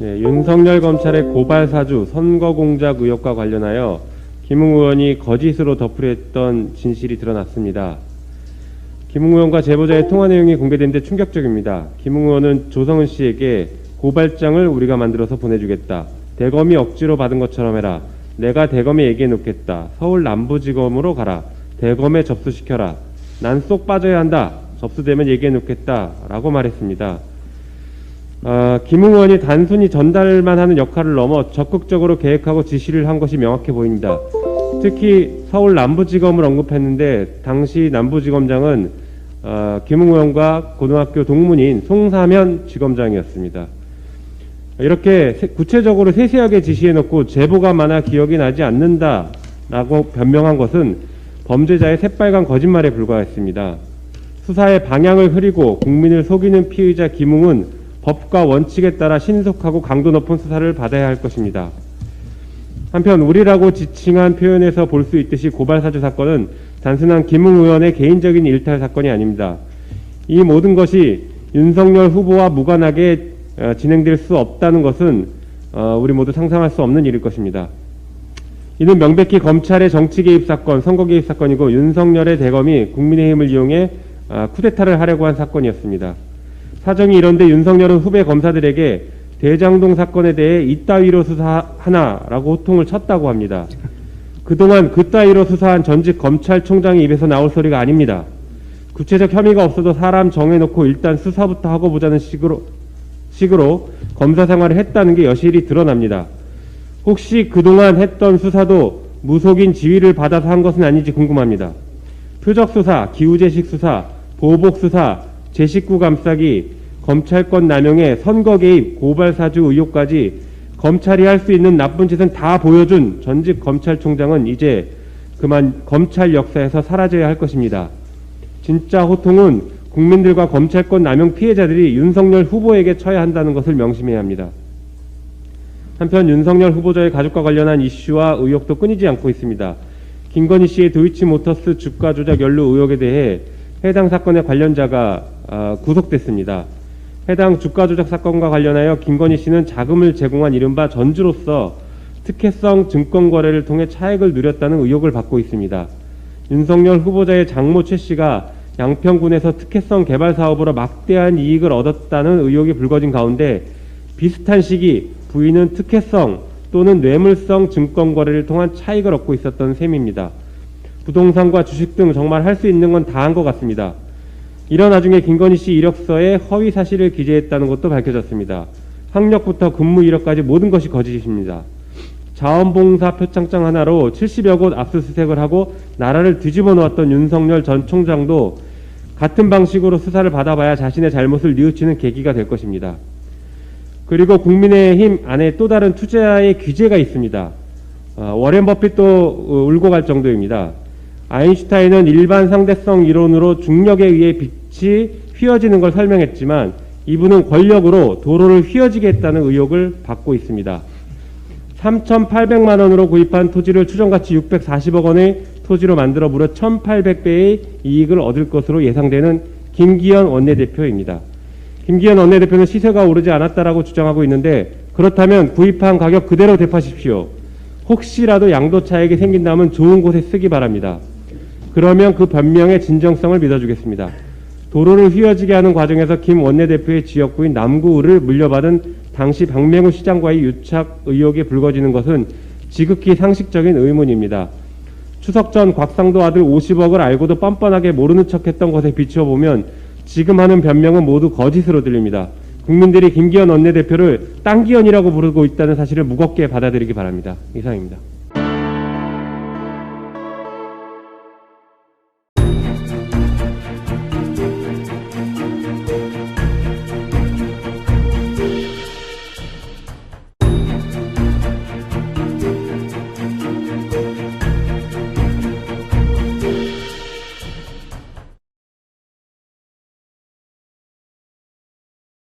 네, 윤석열 검찰의 고발 사주 선거 공작 의혹과 관련하여 김웅 의원이 거짓으로 덮으려했던 진실이 드러났습니다. 김웅 의원과 제보자의 통화 내용이 공개된 데 충격적입니다. 김웅 의원은 조성은 씨에게 고발장을 우리가 만들어서 보내주겠다. 대검이 억지로 받은 것처럼 해라. 내가 대검에 얘기해 놓겠다. 서울 남부지검으로 가라. 대검에 접수시켜라. 난 쏙 빠져야 한다. 접수되면 얘기해 놓겠다. 라고 말했습니다. 아, 김웅 의원이 단순히 전달만 하는 역할을 넘어 적극적으로 계획하고 지시를 한 것이 명확해 보입니다. 특히 서울 남부지검을 언급했는데 당시 남부지검장은 아, 김웅 의원과 고등학교 동문인 송사면 지검장이었습니다. 이렇게 세- 구체적으로 세세하게 지시해놓고 제보가 많아 기억이 나지 않는다라고 변명한 것은 범죄자의 새빨간 거짓말에 불과했습니다. 수사의 방향을 흐리고 국민을 속이는 피의자 김웅은 법과 원칙에 따라 신속하고 강도 높은 수사를 받아야 할 것입니다. 한편 우리라고 지칭한 표현에서 볼 수 있듯이 고발사주 사건은 단순한 김웅 의원의 개인적인 일탈 사건이 아닙니다. 이 모든 것이 윤석열 후보와 무관하게 어, 진행될 수 없다는 것은 어, 우리 모두 상상할 수 없는 일일 것입니다. 이는 명백히 검찰의 정치 개입 사건, 선거 개입 사건이고 윤석열의 대검이 국민의힘을 이용해 아, 쿠데타를 하려고 한 사건이었습니다. 사정이 이런데 윤석열은 후배 검사들에게 대장동 사건에 대해 이따위로 수사하나라고 호통을 쳤다고 합니다. 그동안 그따위로 수사한 전직 검찰총장의 입에서 나올 소리가 아닙니다. 구체적 혐의가 없어도 사람 정해놓고 일단 수사부터 하고 보자는 식으로, 식으로 검사 생활을 했다는 게 여실히 드러납니다. 혹시 그동안 했던 수사도 무속인 지휘를 받아서 한 것은 아닌지 궁금합니다. 표적 수사, 기우제식 수사, 보복 수사, 제 식구 감싸기, 검찰권 남용의 선거 개입, 고발 사주 의혹까지 검찰이 할 수 있는 나쁜 짓은 다 보여준 전직 검찰총장은 이제 그만 검찰 역사에서 사라져야 할 것입니다. 진짜 호통은 국민들과 검찰권 남용 피해자들이 윤석열 후보에게 쳐야 한다는 것을 명심해야 합니다. 한편 윤석열 후보자의 가족과 관련한 이슈와 의혹도 끊이지 않고 있습니다. 김건희 씨의 도이치모터스 주가 조작 연루 의혹에 대해 해당 사건의 관련자가 아, 구속됐습니다. 해당 주가 조작 사건과 관련하여 김건희 씨는 자금을 제공한 이른바 전주로서 특혜성 증권 거래를 통해 차익을 누렸다는 의혹을 받고 있습니다. 윤석열 후보자의 장모 최 씨가 양평군에서 특혜성 개발 사업으로 막대한 이익을 얻었다는 의혹이 불거진 가운데 비슷한 시기 부인은 특혜성 또는 뇌물성 증권 거래를 통한 차익을 얻고 있었던 셈입니다. 부동산과 주식 등 정말 할 수 있는 건 다 한 것 같습니다. 이런 와중에 김건희 씨 이력서에 허위 사실을 기재했다는 것도 밝혀졌습니다. 학력부터 근무 이력까지 모든 것이 거짓입니다. 자원봉사 표창장 하나로 70여 곳 압수수색을 하고 나라를 뒤집어 놓았던 윤석열 전 총장도 같은 방식으로 수사를 받아봐야 자신의 잘못을 뉘우치는 계기가 될 것입니다. 그리고 국민의힘 안에 또 다른 투자의 규제가 있습니다. 어, 워렌 버핏도 어, 울고 갈 정도입니다. 아인슈타인은 일반 상대성 이론으로 중력에 의해 빛이 휘어지는 걸 설명했지만 이분은 권력으로 도로를 휘어지게 했다는 의혹을 받고 있습니다. 3,800만 원으로 구입한 토지를 추정가치 640억 원의 토지로 만들어 무려 1,800배의 이익을 얻을 것으로 예상되는 김기현 원내대표입니다. 김기현 원내대표는 시세가 오르지 않았다라고 주장하고 있는데 그렇다면 구입한 가격 그대로 되파십시오. 혹시라도 양도 차익이 생긴다면 좋은 곳에 쓰기 바랍니다. 그러면 그 변명의 진정성을 믿어주겠습니다. 도로를 휘어지게 하는 과정에서 김 원내대표의 지역구인 남구를 물려받은 당시 박명우 시장과의 유착 의혹이 불거지는 것은 지극히 상식적인 의문입니다. 추석 전 곽상도 아들 50억을 알고도 뻔뻔하게 모르는 척했던 것에 비추어 보면 지금 하는 변명은 모두 거짓으로 들립니다. 국민들이 김기현 원내대표를 땅기현이라고 부르고 있다는 사실을 무겁게 받아들이기 바랍니다. 이상입니다.